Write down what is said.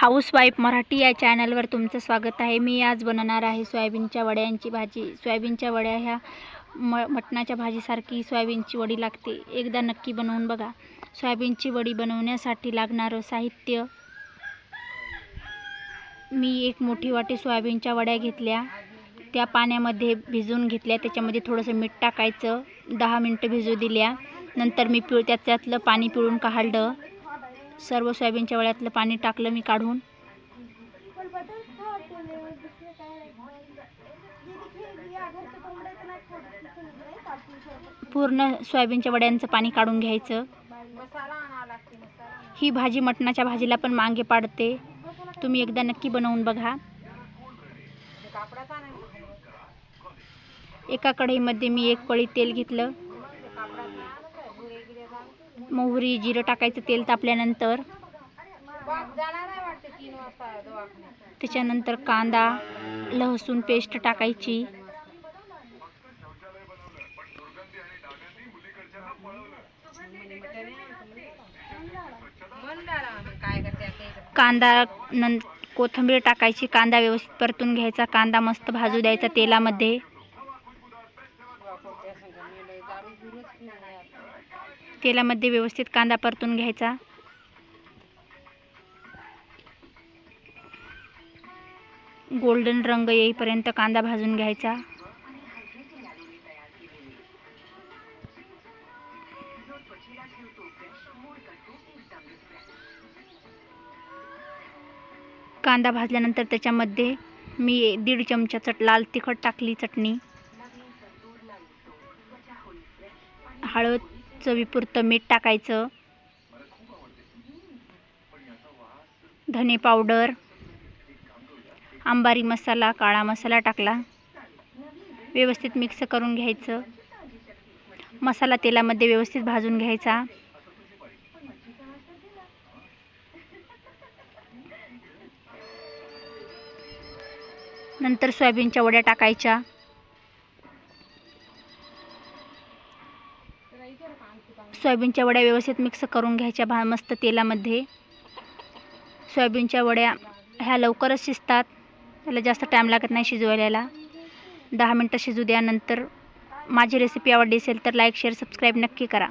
Housewife Marathi या चॅनलवर तुमचं स्वागत आहे. मी आज बनवणार आहे सोयाबीनच्या वड्यांची भाजी. सोयाबीनच्या वड्या ह्या म मटणाच्या भाजीसारखी सोयाबीनची वडी लागते. एकदा नक्की बनवून बघा. सोयाबीनची वडी बनवण्यासाठी लागणारं साहित्य. मी एक मोठी वाटी सोयाबीनच्या वड्या घेतल्या. त्या पाण्यामध्ये भिजवून घेतल्या. त्याच्यामध्ये थोडंसं मीठ टाकायचं. दहा मिनटं भिजू दिल्या. नंतर मी पिळ त्याच्यातलं पाणी पिळून काढलं. सर्व सोयाबीनच्या वळ्यातलं पाणी टाकलं मी काढून. पूर्ण सोयाबीनच्या वड्यांचं पाणी काढून घ्यायचं. ही भाजी मटणाच्या भाजीला पण मांगे पाडते. तुम्ही एकदा नक्की बनवून बघा. एका कढईमध्ये मी एक पळी तेल घेतलं. मोहरी जिरं टाकायचं तेल तापल्यानंतर. त्याच्यानंतर कांदा लसूण पेस्ट टाकायची. कांदा नंतर कोथिंबीर टाकायची. कांदा व्यवस्थित परतून घ्यायचा. कांदा मस्त भाजू द्यायचा तेलामध्ये. तेलामध्ये व्यवस्थित कांदा परतून घ्यायचा. गोल्डन रंग येईपर्यंत कांदा भाजून घ्यायचा. कांदा भाजल्यानंतर त्याच्यामध्ये मी दीड चमचा चट लाल तिखट टाकली चटणी. हळद चवीपुरतं मीठ टाकायचं. धने पावडर आंबारी मसाला काळा मसाला टाकला. व्यवस्थित मिक्स करून घ्यायचं. मसाला तेलामध्ये व्यवस्थित भाजून घ्यायचा. नंतर सोयाबीनच्या वड्या टाकायच्या. सोयाबीनच्या वड्या व्यवस्थित मिक्स करून घ्यायच्या भा मस्त तेलामध्ये. सोयाबीनच्या वड्या ह्या लवकरच शिजतात. त्याला जास्त टाईम लागत नाही शिजवायला. दहा मिनटं शिजू द्या नंतर माझी रेसिपी आवडली असेल तर लाईक शेअर सबस्क्राईब नक्की करा.